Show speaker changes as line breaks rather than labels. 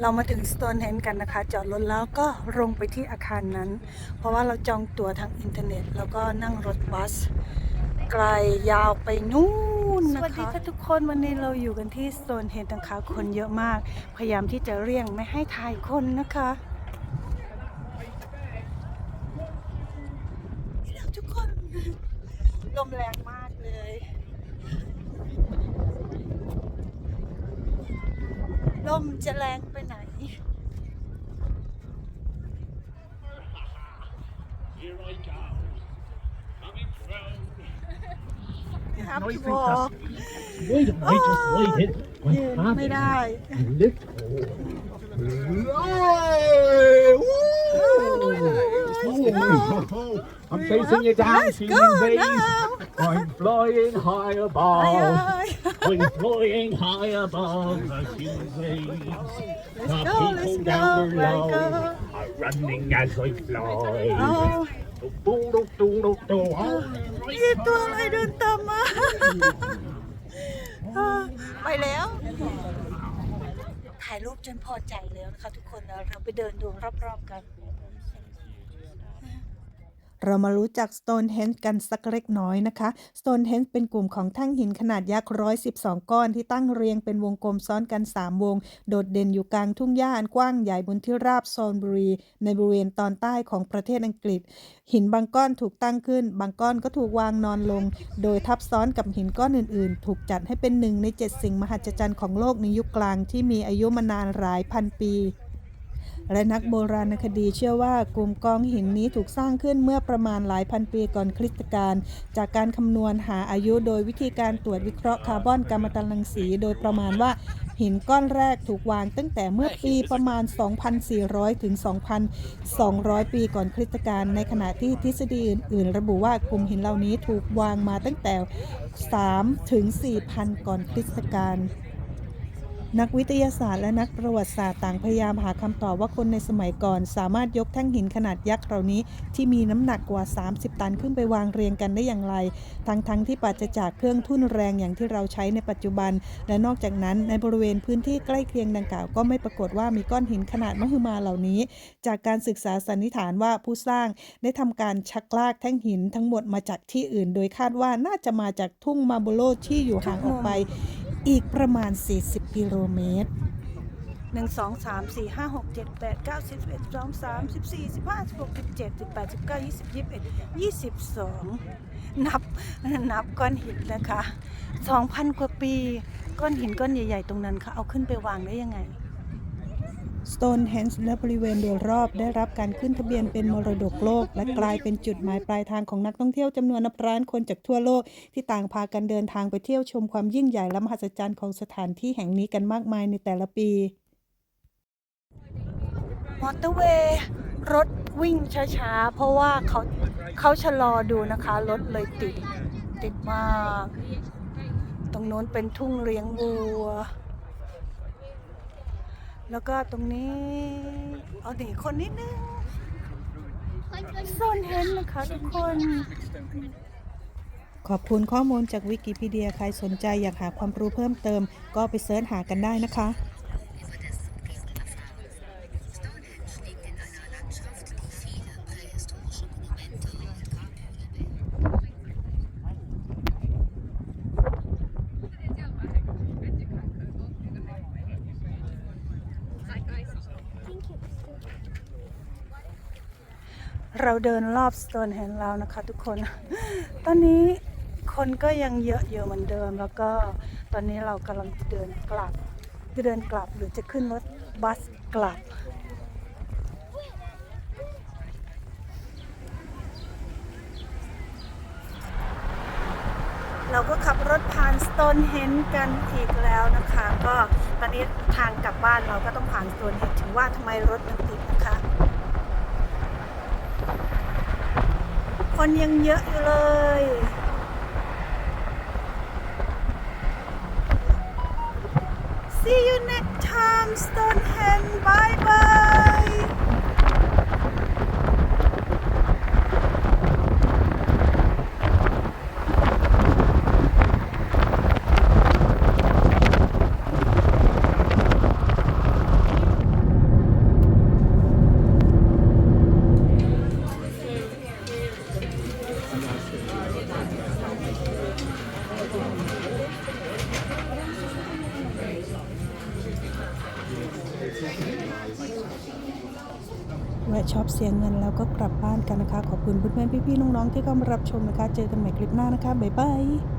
เรามาถึงสโตนเฮนกันนะคะ จอดรถแล้วก็ลงไปที่อาคารนั้น เพราะว่าเราจองตั๋วทางอินเทอร์เน็ต แล้วก็นั่งรถบัส ไกลยาวไปนู่นนะคะ สวัสดีค่ะทุกคนวันนี้เราอยู่กันที่สโตนเฮนนะคะ คนเยอะมาก พยายามที่จะเลี่ยงไม่ให้ถ่ายคนนะคะนี่แล้วทุกคนลมแรงมากเลยลมจะแรงไปไหน
Here I go. Coming through.
have
Nice
to
and
walk.
dusty. Wait a minute, just wait it.
ยืน
I
ไม่
have
ได้
it. Little. I'm chasing you down,
Let's
human
go
bees.
now.
I'm flying high
ไอ้
above.
เอ้ย
I'm flying high above the human bees.
Let's
The
go, let's
people
go,
down
let
below
go.
are running as I fly.
เอา
Do-do-do-do-do. Oh,
นี่ตัวอะไรเดินตามมาไปแล้ว ถ่ายรูปจนพอใจแล้วนะคะทุกคนแล้วเราไปเดินดูรอบๆกัน
เรามารู้จัก Stonehenge กันสักเล็กน้อยนะคะ Stonehenge เป็นกลุ่มของแท่งหินขนาดยักษ์ 112 ก้อนที่ตั้งเรียงเป็นวงกลมซ้อนกัน 3 วง โดดเด่นอยู่กลางทุ่งหญ้าอันกว้างใหญ่บนที่ราบโซนบุรี ในบริเวณตอนใต้ของประเทศอังกฤษ หินบางก้อนถูกตั้งขึ้น บางก้อนก็ถูกวางนอนลง โดยทับซ้อนกับหินก้อนอื่นๆ ถูกจัดให้เป็นหนึ่งในเจ็ดสิ่งมหัศจรรย์ของโลกในยุคกลางที่มีอายุมานานหลายพันปี และนักโบราณคดีเชื่อว่ากลุ่มกองหินนี้ถูกสร้างขึ้นเมื่อประมาณหลายพันปีก่อนคริสตกาลจากการคำนวณหาอายุโดยวิธีการตรวจวิเคราะห์คาร์บอนกัมมันตรังสี โดยประมาณว่าหินก้อนแรกถูกวางตั้งแต่เมื่อปีประมาณ 2,400 ถึง 2,200 ปีก่อนคริสตกาลในขณะที่ทฤษฎีอื่นๆ ระบุว่ากลุ่มหินเหล่านี้ถูกวางมาตั้งแต่ 3 ถึง 4,000 ก่อนคริสตกาล นักวิทยาศาสตร์และนักประวัติศาสตร์ต่างพยายามหาคำตอบว่าคนในสมัยก่อน สามารถยกแท่งหินขนาดยักษ์เหล่านี้ ที่มีน้ำหนักกว่า 30 ตันขึ้นไปวางเรียงกันได้อย่างไร ทั้งๆทที่ปราศจากเครื่องทุ่นแรงอย่างที่เราใช้ในปัจจุบัน และนอกจากนั้นในบริเวณพื้นที่ใกล้เคียงดังกล่าวก็ไม่ปรากฏว่ามีก้อนหินขนาดมหึมาเหล่านี้ จากการศึกษาสันนิษฐานว่าผู้สร้างได้ทำการชักลากแท่งหินทั้งหมดมาจากที่อื่น โดยคาดว่าน่าจะมาจากทุ่งมาโบโลที่อยู่ห่างออกไป อีกประมาณ 40 กิโลเมตร
หนึ่งสองสามสี่ห้าหกเจ็ดแปดเก้าสิบเอ็ดสองสามสิบสี่สิบห้าสิบหกสิบเจ็ดสิบแปดสิบเก้ายี่สิบยี่สิบเอ็ดยี่สิบสองนับนับก้อนหินนะคะสองพันกว่าปี ก้อนหินก้อนใหญ่ ๆ ตรงนั้นเขาเอาขึ้นไปวางได้ยังไง
Stonehenge และบริเวณโดยรอบได้รับการขึ้นทะเบียนเป็นมรดกโลก และกลายเป็นจุดหมายปลายทางของนักท่องเที่ยวจำนวนนับล้านคนจากทั่วโลก ที่ต่างพากันเดินทางไปเที่ยวชมความยิ่งใหญ่และมหัศจรรย์ของสถานที่แห่งนี้กันมากมายในแต่ละปี
มอเตอร์เวย์รถวิ่งช้าๆ เพราะว่าเขาเขาชะลอดูนะคะ รถเลยติด ติดมาก ตรงโน้นเป็นทุ่งเลี้ยงวัว แล้วก็ตรงนี้เอาหนีคนนิดนึงโซนเห็นนะคะทุกคน
ขอบคุณข้อมูลจากวิกิพีเดีย ใครสนใจอยากหาความรู้เพิ่มเติม ก็ไปเสิร์ชหากันได้นะคะ
เราเดินรอบสโตนเฮนแล้วนะคะทุกคน ตอนนี้คนก็ยังเยอะอยู่เหมือนเดิม แล้วก็ตอนนี้เรากำลังเดินกลับจะเดินกลับหรือจะขึ้นรถบัสกลับ เราก็ขับรถผ่านสโตนเฮนกันอีกแล้วนะคะ ก็ตอนนี้ทางกลับบ้านเราก็ต้องผ่านสโตนเฮนถึงว่าทำไมรถมันติดนะคะ คนยังเยอะอยู่เลย See you next time Stonehenge bye bye
ช็อปเสียเงินแล้วก็กลับบ้านกันนะคะ ขอบคุณเพื่อนๆพี่ๆน้องๆที่เข้ามารับชมนะคะ เจอกันใหม่คลิปหน้านะคะบ๊ายบาย